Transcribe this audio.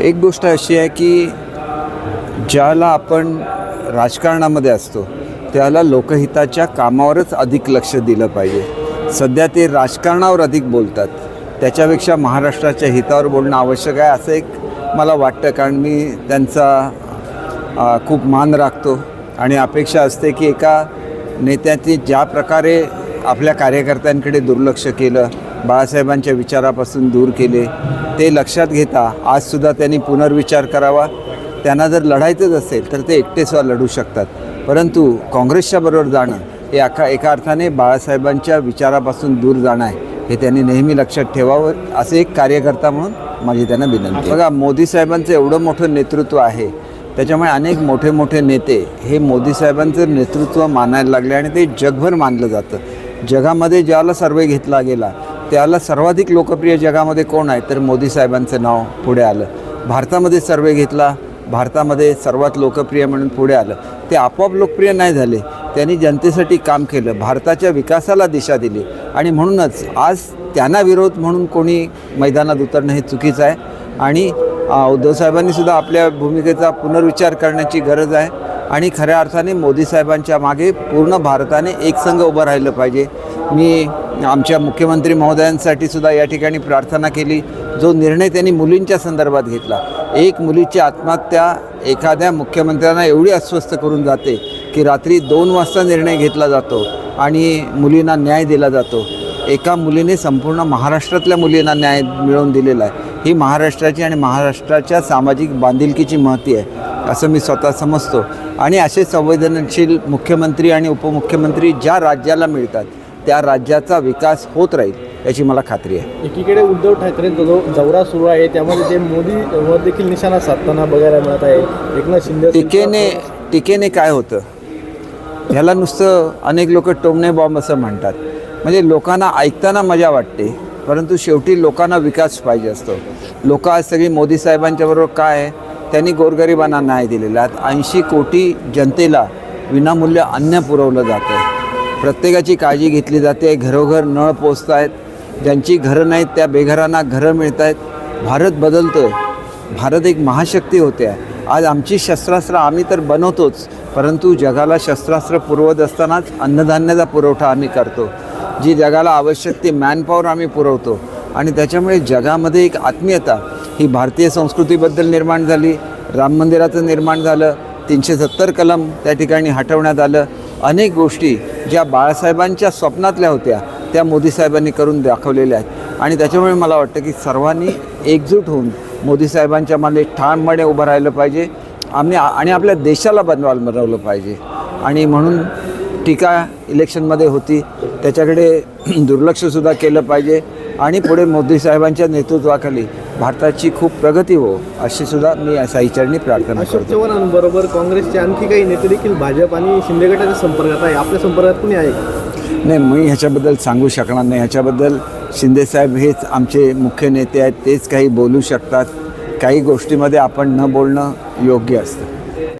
एक गोष्ट अशी आहे की ज्याला आपण राजकारणामध्ये असतो त्याला लोकहिताच्या कामावरच अधिक लक्ष दिलं पाहिजे. सध्या ते राजकारणावर अधिक बोलतात. त्याच्यापेक्षा महाराष्ट्राच्या हितावर बोलणं आवश्यक आहे असं एक मला वाटतं कारण मी त्यांचा खूप मान राखतो. आणि अपेक्षा असते की एका नेत्याने ज्या प्रकारे आपल्या कार्यकर्त्यांकडे दुर्लक्ष केलं बाळासाहेबांच्या विचारापासून दूर केले. ते लक्षात घेता आजसुद्धा त्यांनी पुनर्विचार करावा. त्यांना जर लढायचंच असेल तर ते एकटेसुद्धा लढू शकतात. परंतु काँग्रेसच्या बरोबर जाणं हे एका एका अर्थाने बाळासाहेबांच्या विचारापासून दूर जाणं आहे. हे त्यांनी नेहमी लक्षात ठेवावं. असे एक कार्यकर्ता म्हणून माझी त्यांना विनंती बघा मोदी साहेबांचं एवढं मोठं नेतृत्व आहे. त्याच्यामुळे अनेक मोठे मोठे नेते हे मोदी साहेबांचं नेतृत्व मानायला लागले आणि ते जगभर मानलं जातं. जगामध्ये ज्याला सर्वे घेतला गेला त्याला सर्वाधिक लोकप्रिय जगामध्ये कोण आहे? तर मोदी साहेबांचं नाव पुढे आलं. भारतामध्ये सर्वे घेतला. भारतामध्ये सर्वात लोकप्रिय म्हणून पुढे आलं. ते आपोआप लोकप्रिय नाही झाले. त्यांनी जनतेसाठी काम केलं. भारताच्या विकासाला दिशा दिली. आणि म्हणूनच आज त्यांना विरोध म्हणून कोणी मैदानात उतरणं हे चुकीचं आहे. आणि अ, उद्धव आपल्या भूमिकेचा पुनर्विचार करण्याची गरज आहे. आणि खऱ्या अर्थाने मोदी साहेबांच्या मागे पूर्ण भारताने एकसंघ उभं राहिलं पाहिजे. मी आमच्या मुख्यमंत्री महोदयांसाठी सुद्धा या ठिकाणी प्रार्थना केली. जो निर्णय त्यांनी मुलींच्या संदर्भात घेतला एक मुलीची आत्महत्या एखाद्या मुख्यमंत्र्यांना एवढी अस्वस्थ करून जाते की रात्री दोन वाजता निर्णय घेतला जातो आणि मुलींना न्याय दिला जातो. एका मुलीने संपूर्ण महाराष्ट्रातल्या मुलींना न्याय मिळवून दिलेला आहे. ही महाराष्ट्राची आणि महाराष्ट्राच्या सामाजिक बांधिलकीची महती आहे. असं मी स्वतः समजतो. आणि असे संवेदनशील मुख्यमंत्री आणि उपमुख्यमंत्री ज्या राज्याला मिळतात त्या राज्याचा विकास होत राहील याची मला खात्री आहे. एकीकडे उद्धव ठाकरेंचा जो दौरा सुरू आहे त्यामध्ये ते मोदीवर देखील निशाणा साधताना बघायला मिळत आहे. एकनाथ शिंदे टीकेने टीकेने काय होतं? ह्याला नुसतं अनेक लोक टोमणे बॉम्ब असं म्हणतात. म्हणजे लोकांना ऐकताना मजा वाटते परंतु शेवटी लोकांना विकास पाहिजे असतो. लोक आज सगळी मोदी साहेबांच्याबरोबर काय आहे? त्यांनी गोरगरिबांना न्याय दिलेला आहे. ऐंशी कोटी जनतेला विनामूल्य अन्न पुरवलं जातं आहे. प्रत्येकाची काळजी घेतली जाते. घरोघर नळ पोचत आहेत ज्यांची घरं नाहीत त्या बेघरांना घरं मिळत आहेत भारत बदलतो आहे भारत एक महाशक्ती होते. आहे आज आमची शस्त्रास्त्र आम्ही तर बनवतोच. परंतु जगाला शस्त्रास्त्र पुरवत असतानाच अन्नधान्याचा पुरवठा आम्ही करतो. जी जगाला आवश्यक ती मॅनपॉवर आम्ही पुरवतो. आणि त्याच्यामुळे जगामध्ये एक आत्मीयता ही भारतीय संस्कृतीबद्दल निर्माण झाली. राम मंदिराचं निर्माण झालं. तीनशे सत्तर कलम त्या ठिकाणी हटवण्यात आलं. अनेक गोष्टी ज्या बाळासाहेबांच्या स्वप्नातल्या होत्या त्या मोदी साहेबांनी करून दाखवलेल्या आहेत. आणि त्याच्यामुळे मला वाटतं की सर्वांनी एकजूट होऊन मोदी साहेबांच्या मागे ठामपणे उभं राहिलं पाहिजे. आम्ही आणि आपल्या देशाला बनवाल बनवलं पाहिजे. आणि म्हणून टीका इलेक्शनमध्ये होती. त्याच्याकडे दुर्लक्षसुद्धा केलं पाहिजे. आणि पुढे मोदी साहेबांच्या नेतृत्वाखाली भारताची खूप प्रगती हो अशी सुद्धा मी साईचरणी प्रार्थना अशोक करतो. चव्हाणांबरोबर काँग्रेसचे आणखी काही नेते देखील भाजप आणि शिंदे गटाच्या संपर्कात आहे. आपल्या संपर्कात कुणी आहे? का? नाही मी ह्याच्याबद्दल सांगू शकणार नाही. ह्याच्याबद्दल शिंदेसाहेब हेच आमचे मुख्य नेते आहेत तेच काही बोलू शकतात. काही गोष्टीमध्ये आपण न बोलणं योग्य असतं.